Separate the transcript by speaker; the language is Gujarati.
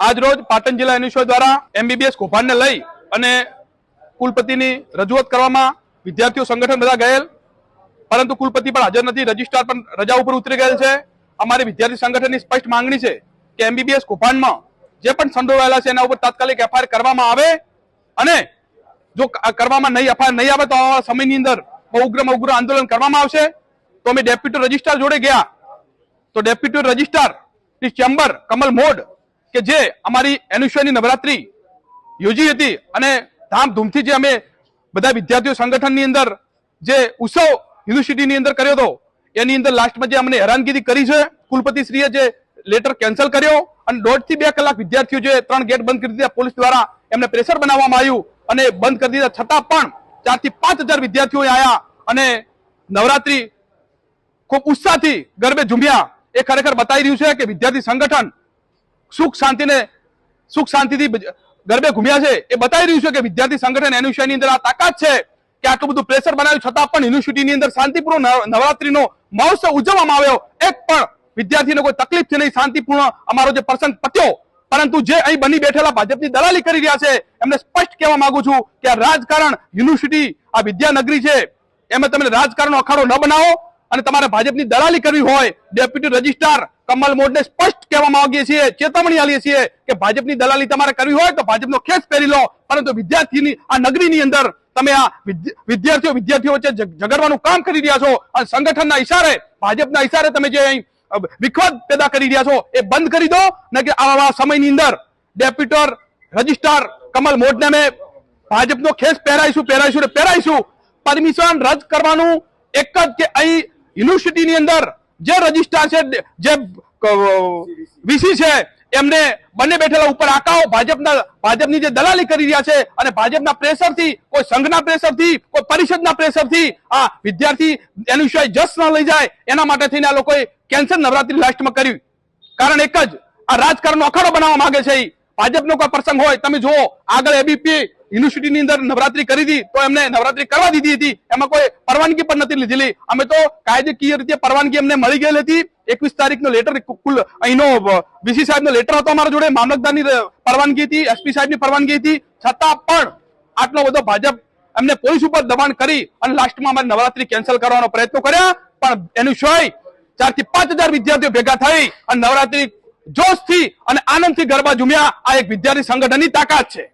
Speaker 1: આજ રોજ પાટણ જિલ્લા એનએસઓ દ્વારા એમબીબીએસ કૌભાંડને લઈ અને કુલપતિની રજૂઆત કરવામાં વિદ્યાર્થીઓ, સંગઠન બધા ગયેલ. પરંતુ કુલપતિ પણ હાજર નથી. રજિસ્ટ્રાર પણ રજા ઉપર ઉતરી ગયેલ છે. અમારી વિદ્યાર્થી સંગઠનની સ્પષ્ટ માંગણી છે કે એમબીબીએસ કૌભાંડમાં જે પણ સંડોવાયેલા છે એના ઉપર તાત્કાલિક એફઆઈઆર કરવામાં આવે અને જો કરવામાં નહીં એફઆઈઆર નહીં આવે તો આવા સમયની અંદર ઉગ્રમાં ઉગ્ર આંદોલન કરવામાં આવશે. તો અમે ડેપ્યુટી રજિસ્ટ્રાર જોડે ગયા. તો ડેપ્યુટી રજિસ્ટ્રાર ચેમ્બર કમલ મોડ કે જે અમારી એન્યુશનની નવરાત્રી યોજી હતી અને ધામધૂમથી જે અમે બધા વિદ્યાર્થીઓ સંગઠનની અંદર જે ઉત્સવ યુનિવર્સિટીની અંદર કર્યો હતો, એની અંદર લાસ્ટમાં જે અમને હેરાનગીરી કરી છે, કુલપતિશ્રીએ જે લેટર કેન્સલ કર્યો અને દોઢથી બે કલાક વિદ્યાર્થીઓ જે ત્રણ ગેટ બંધ કરી દીધા પોલીસ દ્વારા એમને પ્રેશર બનાવવામાં આવ્યું અને બંધ કરી દીધા. છતાં પણ ચારથી પાંચ હજાર વિદ્યાર્થીઓ આવ્યા અને નવરાત્રી ખૂબ ઉત્સાહથી ગરબે ઝૂમ્યા. એ ખરેખર બતાવી રહ્યું છે કે વિદ્યાર્થી સંગઠન સુખ શાંતિને, સુખ શાંતિથી ગરબે ઘૂમ્યા છે. એ બતાવી રહ્યું છે કે વિદ્યાર્થી સંગઠન એન્યુશનની અંદર આ તાકાત છે કે આટલું બધું પ્રેશર બનાવ્યું છતાં પણ યુનિવર્સિટીની અંદર શાંતિપૂર્ણ નવ- નવરાત્રીનો મહોત્સવ ઉજવવામાં આવ્યો. એક પણ વિદ્યાર્થીને કોઈ તકલીફ છે નહીં, શાંતિપૂર્ણ અમારો જે પ્રસંગ પત્યો. પરંતુ જે અહીં બની બેઠેલા ભાજપની દલાલી કરી રહ્યા છે, એમને સ્પષ્ટ કહેવા માંગુ છું કે આ રાજકારણ યુનિવર્સિટી, આ વિદ્યાનગરી છે, એમાં તમે રાજકારણનો અખાડો ન બનાવો. અને તમારે ભાજપની દલાલી કરવી હોય, ડેપ્યુટી રજિસ્ટ્રાર કમલ મોડને સ્પષ્ટ કહેવામાં આવીએ છીએ, ચેતવણી આલીએ છીએ કે ભાજપની દલાલી તમારે કરવી હોય તો ભાજપનો ખેસ પહેરી લો, પરંતુ વિદ્યાર્થીની, આ નગરીની અંદર તમે આ વિદ્ય- વિદ્યાર્થીઓ વિદ્યાર્થીઓ વચ્ચે ઝઘડવાનું કામ કરી રહ્યા છો અને સંગઠનના ઇશારે ભાજપના ઇશારે તમે જે અહીં વિખવાદ પેદા કરી રહ્યા છો, એ બંધ કરી દો, ને કે આવા સમયની અંદર ડેપ્યુટર રજિસ્ટ્રાર કમલ મોડને અમે ભાજપનો ખેસ પહેરાઈશું પહેરાઈશું ને પહેરાઈશું પરમિશન રદ કરવાનું એક જ કે અહીં યુનિવર્સિટીની અંદર જે રજિસ્ટ્રાર છે, જે વીસી છે, એમને બંને બેઠેલા ઉપર આકાઓ ભાજપના, ભાજપની જે દલાલી કરી રહ્યા છે અને ભાજપના પ્રેશરથી કોઈ સંઘના પ્રેશરથી કોઈ પરિષદના પ્રેશરથી આ વિદ્યાર્થી એનું વિષય જસ ન લઈ જાય, એના માટે થઈને આ લોકોએ કેન્સર નવરાત્રી લાસ્ટમાં કર્યું કારણ એક જ, આ રાજકારણનો અખાડો બનાવવા માંગે છે. ભાજપનો કોઈ પ્રસંગ હોય, તમે જુઓ, આગળ એબીપી યુનિવર્સિટીની અંદર નવરાત્રી કરી હતી, તો એમને નવરાત્રી કરવા દીધી હતી. એમાં કોઈ પરવાનગી પણ નથી લીધેલી. અમે તો કાયદેકીય રીતે પરવાનગી અમને મળી ગયેલી હતી. એકવીસ તારીખનો લેટર કુલ અહીંનો વીસી સાહેબનો લેટર હતો અમારા જોડે. મામલતદારની પરવાનગી હતી, એસપી સાહેબની પરવાનગી હતી. છતાં પણ આટલો બધો ભાજપ એમને પોલીસ ઉપર દબાણ કરી અને લાસ્ટમાં અમારે નવરાત્રી કેન્સલ કરવાનો પ્રયત્ન કર્યા. પણ એનું શોય ચારથી પાંચ હજાર વિદ્યાર્થીઓ ભેગા થઈ અને નવરાત્રી જોશથી અને આનંદથી ગરબા ઝૂમ્યા આ એક વિદ્યાર્થી સંગઠનની તાકાત છે.